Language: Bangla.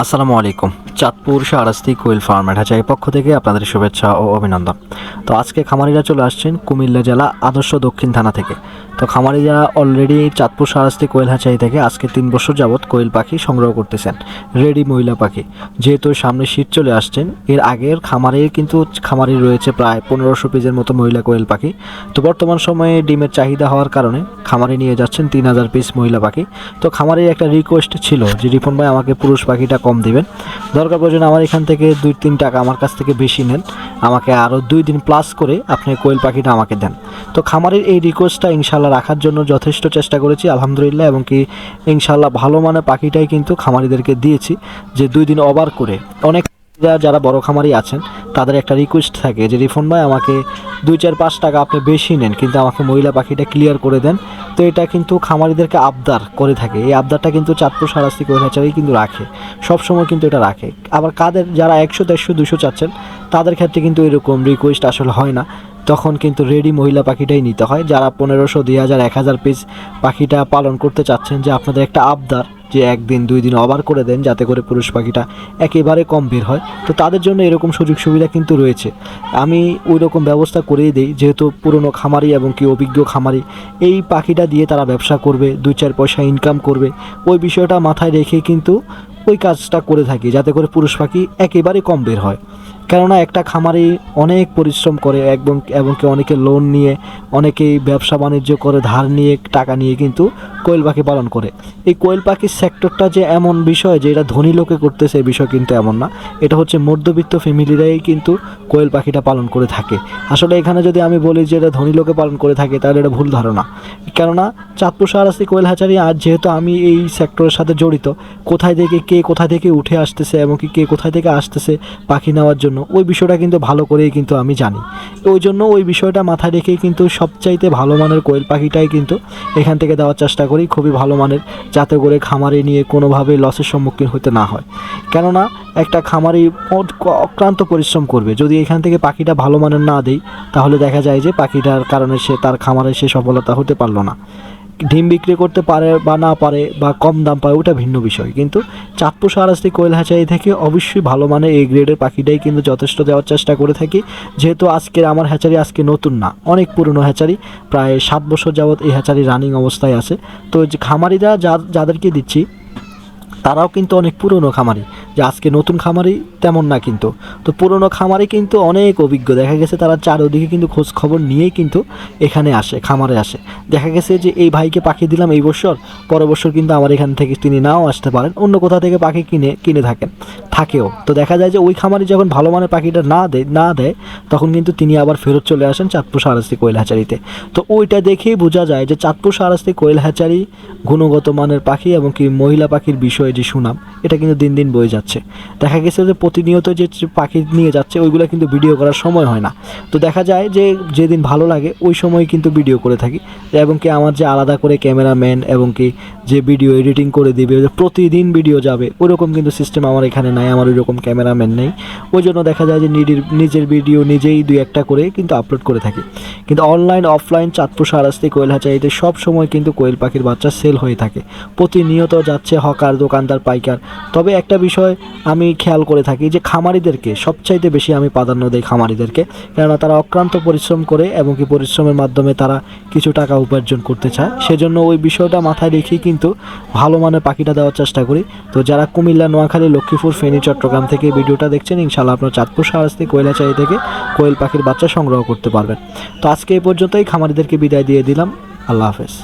আসসালামু আলাইকুম। চাঁদপুর শাহরাস্তি কোয়েল ফার্ম ঢাচাই পক্ষ থেকে আপনাদের শুভেচ্ছা ও অভিনন্দন। তো আজকে খামারিরা চলে আসছেন কুমিল্লা জেলা আদর্শ দক্ষিণ থানা থেকে। তো খামারিরা অলরেডি চাঁদপুর শাহরাস্তি কোয়েল হাচাই থেকে আজকে তিন বছর যাবৎ কোয়েল পাখি সংগ্রহ করতেছেন রেডি মহিলা পাখি। যেহেতু সামনে শীত চলে আসছেন, এর আগের খামারে কিন্তু খামারি রয়েছে প্রায় পনেরোশো পিসের মতো মহিলা কোয়েল পাখি। তো বর্তমান সময়ে ডিমের চাহিদা হওয়ার কারণে খামারে নিয়ে যাচ্ছেন তিন হাজার পিস মহিলা পাখি। তো খামারের একটা রিকোয়েস্ট ছিল যে রিপন ভাই আমাকে পুরুষ পাখিটা কম দিবেন। দরকার প্রয়োজন, আমার এখান থেকে দুই, তিন টাকা আমার কাছ থেকে বেশি নেন। আমাকে আরও দুই দিন প্লাস করে আপনি কোয়েল পাখিটা আমাকে দেন। তো খামারের এই রিকোয়েস্টটা ইনশাল্লাহ রাখার জন্য যথেষ্ট চেষ্টা করেছি, আলহামদুলিল্লাহ, এবং কি ইনশাল্লাহ ভালো মানে পাখিটাই কিন্তু খামারিদেরকে দিয়েছি, যে দুই দিন ওভার করে। অনেক যারা- যারা বড় খামারি আছেন, তাদের একটা রিকোয়েস্ট থাকে যে রিফন ভাই, আমাকে দুই চার পাঁচ টাকা আপনি বেশি নেন, কিন্তু আমাকে মহিলা পাখিটা ক্লিয়ার করে দেন। তো এটা কিন্তু খামারিদেরকে আবদার করে থাকে। এই আবদারটা কিন্তু চাঁদপুর সারাস্তি কৈলাচারেই কিন্তু রাখে। সবসময় কিন্তু এটা রাখে। আবার কাদের যারা একশো, দেড়শো, দুশো চাচ্ছেন, তাদের ক্ষেত্রে কিন্তু এরকম রিকোয়েস্ট আসলে হয় না। তখন কিন্তু রেডি মহিলা পাখিটাই নিতে হয়। যারা পনেরোশো, দুই হাজার, এক হাজার পিস পাখিটা পালন করতে চাচ্ছেন, যে আপনাদের একটা আবদার যে একদিন, দুই দিন অবার করে দেন যাতে করে পুরুষ পাখিটা একেবারে কম বের হয়। তো তাদের জন্য এরকম সুযোগ সুবিধা কিন্তু রয়েছে। আমি ওই রকম ব্যবস্থা করেই দিই, যেহেতু পুরনো খামারি এবং কি অভিজ্ঞ খামারি, এই পাখিটা দিয়ে তারা ব্যবসা করবে দুই চার পয়সা ইনকাম করবে। ওই বিষয়টা মাথায় রেখে কিন্তু ওই কাজটা করে থাকি, যাতে করে পুরুষ পাখি একেবারে কম বের হয়। কেননা একটা খামারে অনেক পরিশ্রম করে, একদম এবং অনেকে লোন নিয়ে, অনেকেই ব্যবসা বাণিজ্য করে, ধার নিয়ে, টাকা নিয়ে কিন্তু কোয়েল পাখি পালন করে। এই কোয়েল পাখির সেক্টরটা যে এমন বিষয় যে এটা ধনী লোকে করতেছে, এই বিষয় কিন্তু এমন না। এটা হচ্ছে মধ্যবিত্ত ফ্যামিলিরাই কিন্তু কোয়েল পাখিটা পালন করে থাকে। আসলে এখানে যদি আমি বলি যে এটা ধনী লোকে পালন করে থাকে, তাহলে এটা ভুল ধারণা। কেননা চাঁদপুর শাহরাস্তি কোয়েল হাচারি আজ যেহেতু আমি এই সেক্টরের সাথে জড়িত, কোথায় থেকে কে কোথায় থেকে উঠে আসতেছে এবং কি কে কোথায় থেকে আসতেছে পাখি নেওয়ার জন্য, ওই বিষয়টা কিন্তু ভালো করেই কিন্তু আমি জানি। ওই জন্য ওই বিষয়টা মাথায় রেখেই কিন্তু সবচাইতে ভালো মানের কোয়েল পাখিটাই কিন্তু এখান থেকে দেওয়ার চেষ্টা করি, খুবই ভালো মানের, যাতে করে খামারে নিয়ে কোনোভাবে লসের সম্মুখীন হতে না হয়। কেননা, একটা খামারি অ- অক্লান্ত পরিশ্রম করবে। যদি এখান থেকে পাখিটা ভালো মানের না দেই, তাহলে দেখা যায় যে পাখিটার কারণে সে, তার খামারে সে সফলতা হতে পারল না। ডিম বিক্রি করতে পারে বা না পারে বা কম দাম পায়, ওটা ভিন্ন বিষয়। কিন্তু চাঁদপুর সারাস্তি কোয়েল হ্যাচারি থেকে অবশ্যই ভালো মানে এই গ্রেডের পাখিটাই কিন্তু যথেষ্ট দেওয়ার চেষ্টা করে থাকি। যেহেতু আজকের আমার হ্যাচারি আজকে নতুন না, অনেক পুরনো হ্যাচারি, প্রায় সাত বছর যাবৎ এই হ্যাচারি রানিং অবস্থায় আছে। তো খামারিরা যাদেরকে দিচ্ছি তারাও কিন্তু অনেক পুরনো খামারি, যে আজকে নতুন খামারি তেমন না কিন্তু। তো পুরনো খামারি কিন্তু অনেক অভিজ্ঞ। দেখা গেছে তারা চারোদিকে কিন্তু খোঁজ খবর নিয়েই কিন্তু এখানে আসে, খামারে আসে। দেখা গেছে যে এই ভাইকে পাখি দিলাম এই বছর, পরের বছর কিন্তু আমার এখান থেকে তিনি নাও আসতে পারেন, অন্য কোথা থেকে পাখি কিনে কিনে থাকেন, থাকেও। তো দেখা যায় যে ওই খামারি যখন ভালো মানের পাখিটা না দেয় না দেয়, তখন কিন্তু তিনি আবার ফেরত চলে আসেন চাঁদপুর সারাস্তি কোয়েল হ্যাচারিতে তো ওইটা দেখেই বোঝা যায় যে চাঁদপুর সারাস্তি কোয়েল গুণগত মানের পাখি এবং কি মহিলা পাখির বিষয়ে যে সুনাম, এটা কিন্তু দিন দিন বয়ে যাচ্ছে। দেখা গেছে যে প্রতিনিয়ত যে পাখি নিয়ে যাচ্ছে, ওইগুলো কিন্তু ভিডিও করার সময় হয় না। তো দেখা যায় যে যেদিন ভালো লাগে, ওই সময় কিন্তু ভিডিও করে থাকি। এবং কি আমার যে আলাদা করে ক্যামেরাম্যান এবং কি যে ভিডিও এডিটিং করে দিবে প্রতিদিন ভিডিও যাবে, ওরকম কিন্তু সিস্টেম আমার এখানে নাই, আমার ওইরকম ক্যামেরাম্যান নেই। ওই জন্য দেখা যায় যে নিডির নিজের ভিডিও নিজেই দুই একটা করে কিন্তু আপলোড করে থাকি। কিন্তু online, offline, Chandpur, Shahrasti quail হাচারিতে সব সময় কিন্তু কোয়েল পাখির বাচ্চা সেল হয়ে থাকে। প্রতিনিয়ত যাচ্ছে, হকার দোকানদার পাইকার। তবে একটা বিষয় আমি খেয়াল করে থাকি যে খামারিদেরকে সবচাইতে বেশি আমি প্রাধান্য দিই খামারিদেরকে, কেননা তারা অক্লান্ত পরিশ্রম করে এবং কি পরিশ্রমের মাধ্যমে তারা কিছু টাকা উপার্জন করতে চায়। সেজন্য ওই বিষয়টা মাথায় রেখেই কিন্তু ভালো মানের পাখিটা দেওয়ার চেষ্টা করি। তো যারা কুমিল্লা, নোয়াখালী, লক্ষ্মীপুর, ফেনী, চট্টগ্রাম থেকে ভিডিওটা দেখছেন ইনশাল্লাহ আপনার চাঁদপুর সারাস্তি কোয়েলাচাই থেকে কোয়েল পাখির বাচ্চা সংগ্রহ করতে পারবেন। তো আজকে এই পর্যন্তই, খামারিদেরকে বিদায় দিয়ে দিলাম। আল্লাহ হাফেজ।